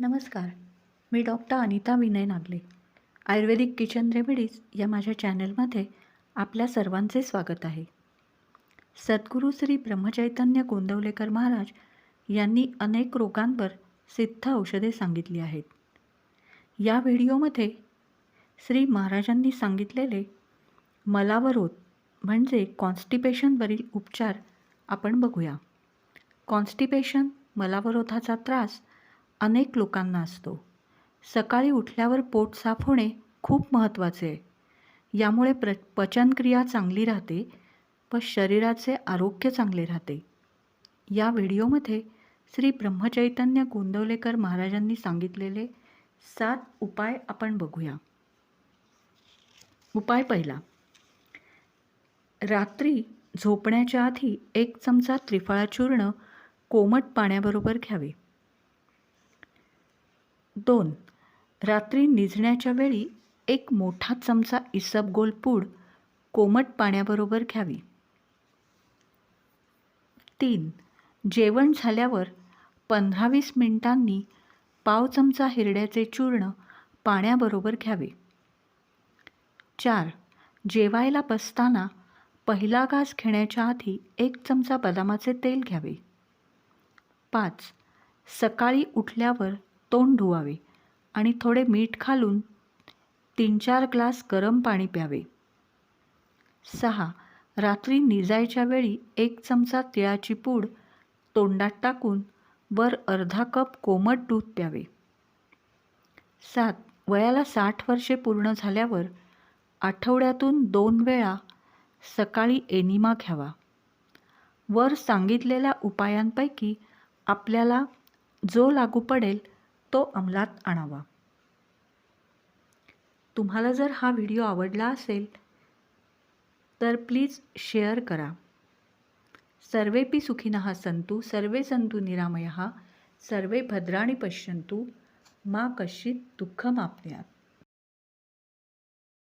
नमस्कार. मी doctor Anita Vinay Nagle. Ayurvedic kitchen remedies या माझ्या चॅनलमध्ये आपल्या सर्वांचे स्वागत आहे. सद्गुरू श्री ब्रह्मचैतन्य गोंदवलेकर महाराज यांनी अनेक रोगांवर सिद्ध औषधे सांगितली आहेत. या व्हिडिओमध्ये श्री महाराजांनी सांगितलेले मलावरोध म्हणजे कॉन्स्टिपेशनवरील उपचार आपण बघूया. कॉन्स्टिपेशन मलावरोधाचा त्रास अनेक लोकांना असतो. सकाळी उठल्यावर पोट साफ होणे खूप महत्त्वाचे आहे. यामुळे प्र पचनक्रिया चांगली राहते व शरीराचे आरोग्य चांगले राहते. या व्हिडिओमध्ये श्री ब्रह्मचैतन्य गोंदवलेकर महाराजांनी सांगितलेले सात उपाय आपण बघूया. उपाय पहिला. रात्री झोपण्याच्या आधी एक चमचा त्रिफळा चूर्ण कोमट पाण्याबरोबर घ्यावे. दोन. रात्री निजण्याच्या वेळी एक मोठा चमचा इसबगोल पूड कोमट पाण्याबरोबर घ्यावी. तीन. जेवण झाल्यावर पंधरा वीस मिनिटांनी पाव चमचा हिरड्याचे चूर्ण पाण्याबरोबर घ्यावे. चार. जेवायला बसताना पहिला घास घेण्याच्या आधी एक चमचा बदामाचे तेल घ्यावे. पाच. सकाळी उठल्यावर तोंड धुवावे आणि थोडे मीठ घालून तीन चार ग्लास गरम पाणी प्यावे. सहा. रात्री निजायच्या वेळी एक चमचा तिळाची पूड तोंडात टाकून वर अर्धा कप कोमट दूध प्यावे. सात. वयाला साठ वर्षे पूर्ण झाल्यावर आठवड्यातून दोन वेळा सकाळी एनिमा घ्यावा. वर सांगितलेल्या उपायांपैकी आपल्याला जो लागू पडेल तो अंमलात आणावा. तुम्हाला जर हा व्हिडिओ आवडला असेल तर प्लीज शेअर करा. सर्वेपि सुखिनः सन्तु सर्वे सन्तु निरामयः सर्वे भद्राणि पश्यन्तु मा कश्चित् दुःखमापण्यात